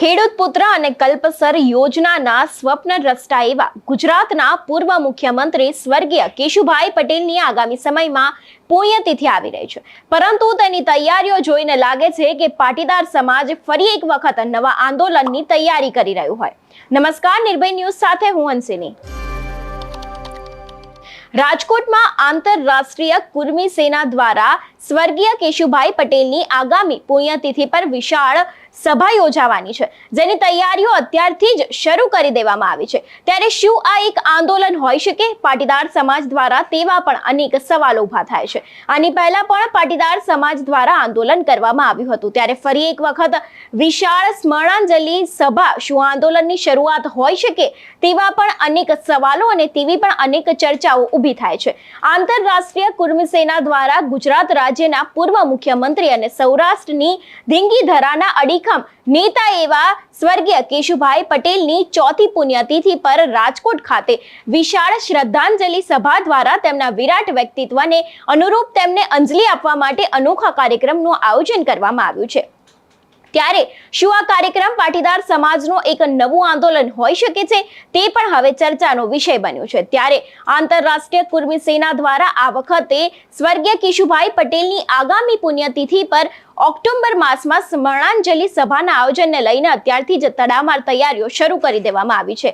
ખેડૂત પુત્ર અને કલ્પસર યોજનાના સ્વપ્ન દ્રષ્ટા એવા ગુજરાતના પૂર્વ મુખ્યમંત્રી સ્વર્ગીય કેશુભાઈ પટેલની આગામી સમયમાં પુણ્યતિથિ આવી રહી છે. પરંતુ તેની તૈયારીઓ જોઈને લાગે છે કે પાટીદાર સમાજ ફરી એક વખત નવા આંદોલનની તૈયારી કરી રહ્યું હોય. નમસ્કાર, નિર્ભય ન્યૂઝ સાથે હું હંસિની રાજકોટમાં આંતરરાષ્ટ્રીય કુર્મી સેના દ્વારા સ્વર્ગીય કેશુભાઈ પટેલની આગામી પુણ્યતિથિ પર વિશાળ સભા યોજાવાની છે. જેની તૈયારીઓ અત્યારથી જ શરૂ કરી દેવામાં આવી છે. ત્યારે શું આ એક આંદોલન હોઈ શકે? પાટીદાર સમાજ દ્વારા તેવા પણ અનેક સવાલો ઊભા થાય છે. આની પહેલા પણ પાટીદાર સમાજ દ્વારા આંદોલન કરવામાં આવ્યું હતું. ત્યારે ફરી એક વખત વિશાળ સ્મરણાંજલિ સભા શું આંદોલનની શરૂઆત હોઈ શકે? તેવા પણ અનેક સવાલો અને તેવી પણ અનેક ચર્ચાઓ ઊભી થાય છે. આંતરરાષ્ટ્રીય કુર્મી સેના દ્વારા ગુજરાત રાજ્યના પૂર્વ મુખ્યમંત્રી અને સૌરાષ્ટ્રની ધીંગીધરાના અડીખમ નેતા એવા સ્વર્ગીય કેશુભાઈ પટેલની ચોથી પુણ્યતિથિ પર રાજકોટ ખાતે વિશાળ શ્રદ્ધાંજલિ સભા દ્વારા તેમના વિરાટ વ્યક્તિત્વને અનુરૂપ તેમને અંજલિ આપવા માટે અનોખા કાર્યક્રમનું આયોજન કરવામાં આવ્યું છે. ત્યારે શું આ કાર્યક્રમ પાટીદાર સમાજનો એક નવું આંદોલન હોઈ શકે છે તે પણ હવે ચર્ચાનો વિષય બન્યો છે. ત્યારે આંતરરાષ્ટ્રીય કુર્મી સેના દ્વારા આ વખતે સ્વર્ગીય કિશુભાઈ પટેલની આગામી પુણ્યતિથિ પર ઓક્ટોબર માસમાં સ્મરણાંજલિ સભાના આયોજનને લઈને અત્યારથી જ તડામાર તૈયારીઓ શરૂ કરી દેવામાં આવી છે.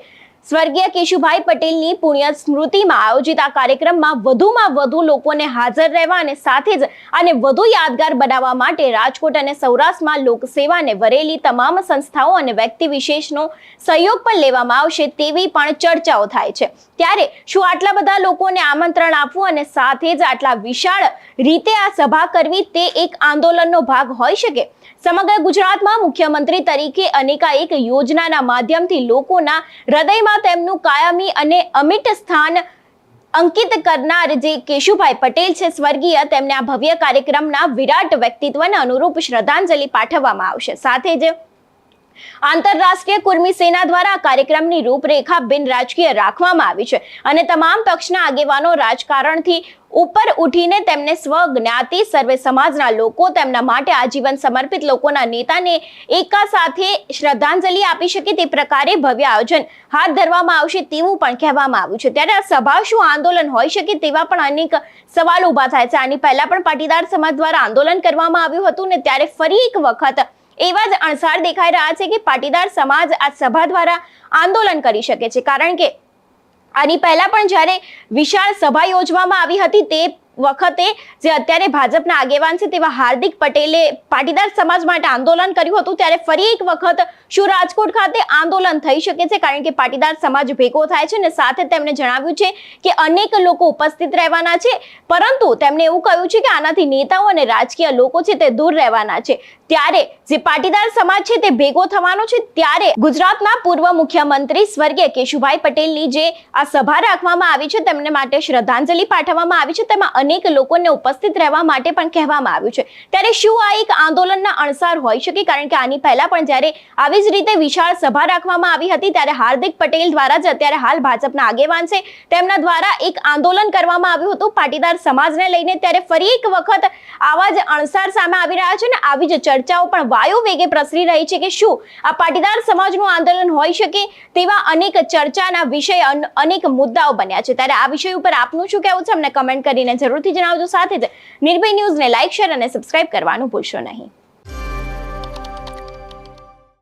સ્વર્ગીય કેશુભાઈ પટેલની પુણ્ય સ્મૃતિમાં આયોજિત આ કાર્યક્રમમાં વધુમાં વધુ લોકોને હાજર રહેવા અને સાથે જ આને વધુ યાદગાર બનાવવા માટે રાજકોટ અને સૌરાષ્ટ્રમાં લોકસેવાને વરેલી તમામ સંસ્થાઓ અને વ્યક્તિ વિશેષનો સહયોગ પણ લેવામાં આવશે તેવી પણ ચર્ચાઓ થાય છે. ત્યારે શું આટલા બધા લોકોને આમંત્રણ આપવું અને સાથે જ આટલા વિશાળ રીતે આ સભા કરવી તે એક આંદોલનનો ભાગ હોઈ શકે? સમગ્ર ગુજરાતમાં મુખ્યમંત્રી તરીકે અનેકાએક યોજનાના માધ્યમથી લોકોના હૃદયમાં તેમનું કાયમી અને અમિટ સ્થાન અંકિત કરનાર જે કેશુભાઈ પટેલ છે, સ્વર્ગીય, તેમને આ ભવ્ય કાર્યક્રમના વિરાટ વ્યક્તિત્વને અનુરૂપ શ્રદ્ધાંજલિ પાઠવવામાં આવશે. સાથે જ આંતરરાષ્ટ્રીય કુર્મી સેના દ્વારા આ કાર્યક્રમની રૂપરેખા બિન રાજકીય રાખવામાં આવી છે અને તમામ પક્ષના આગેવાનો રાજકારણથી ઉપર ઉઠીને તેમને સ્વજ્ઞાતિ સર્વે સમાજના લોકો, તેમના માટે આજીવન સમર્પિત લોકોના નેતાને એકા સાથે શ્રદ્ધાંજલિ આપી શકે તે પ્રકારે ભવ્ય આયોજન હાથ ધરવામાં આવશે તેવું પણ કહેવામાં આવ્યું છે. ત્યારે આ સભા શું આંદોલન હોઈ શકે તેવા પણ અનેક સવાલો ઊભા થાય છે. આની પહેલા પણ પાટીદાર સમાજ દ્વારા આંદોલન કરવામાં આવ્યું હતું ને ત્યારે ફરી એક વખત એવા જ અણસાર દેખાઈ રહ્યા છે કે પાટીદાર સમાજ આ સભા દ્વારા આંદોલન કરી શકે છે. કારણ કે આની પહેલા પણ જ્યારે વિશાળ સભા યોજવામાં આવી હતી, તે વખતે જે અત્યારે ભાજપના આગેવાન છે તેવા હાર્દિક પટેલે પાટીદાર સમાજ માટે આંદોલન કર્યું હતું, ત્યારે ફરી એક વખત શું રાજકોટ ખાતે આંદોલન થઈ શકે છે? કારણ કે પાટીદાર સમાજ ભેગો થાય છે અને સાથે તેમણે જણાવ્યું છે કે અનેક લોકો ઉપસ્થિત રહેવાના છે, પરંતુ તેમણે એવું કહ્યું છે કે આનાથી નેતાઓ અને રાજકીય લોકો છે તે દૂર રહેવાના છે. ત્યારે જે પાટીદાર સમાજ છે તે ભેગો થવાનો છે, ત્યારે ગુજરાતના પૂર્વ મુખ્યમંત્રી સ્વર્ગીય કેશુભાઈ પટેલની જે આ સભા રાખવામાં આવી છે, તેમને માટે શ્રદ્ધાંજલિ પાઠવવામાં આવી છે, તેમાં અનેક લોકોને ઉપસ્થિત રહેવા માટે પણ કહેવામાં આવ્યું છે. ત્યારે શું આ એક આંદોલનના અણસાર હોઈ શકે? કારણ કે આની પહેલા પણ જ્યારે આવી જ રીતે વિશાળ સભા રાખવામાં આવી હતી, ત્યારે હાર્દિક પટેલ દ્વારા જ અત્યારે હાલ ભાજપના આગેવાન છે. તેમના દ્વારા એક આંદોલન કરવામાં આવ્યું હતું. પાટીદાર સમાજને લઈને ત્યારે ફરી એક વખત આવા જ અણસાર સામે આવી રહ્યા છે ને આવી જ ચર્ચાઓ પણ વાયુ વેગે પ્રસરી રહી છે કે શું આ પાટીદાર સમાજનું આંદોલન હોઈ શકે તેવા અનેક ચર્ચાના વિષય અન- અનેક મુદ્દાઓ બન્યા છે. ત્યારે આ વિષય ઉપર આપનું શું કહેવું છે? અમને કમેન્ટ કરીને જરૂરથી જણાવજો સાથે જ નિર્ભય ન્યૂઝને લાઇક શેર અને સબસ્ક્રાઇબ કરવાનું ભૂલશો નહીં.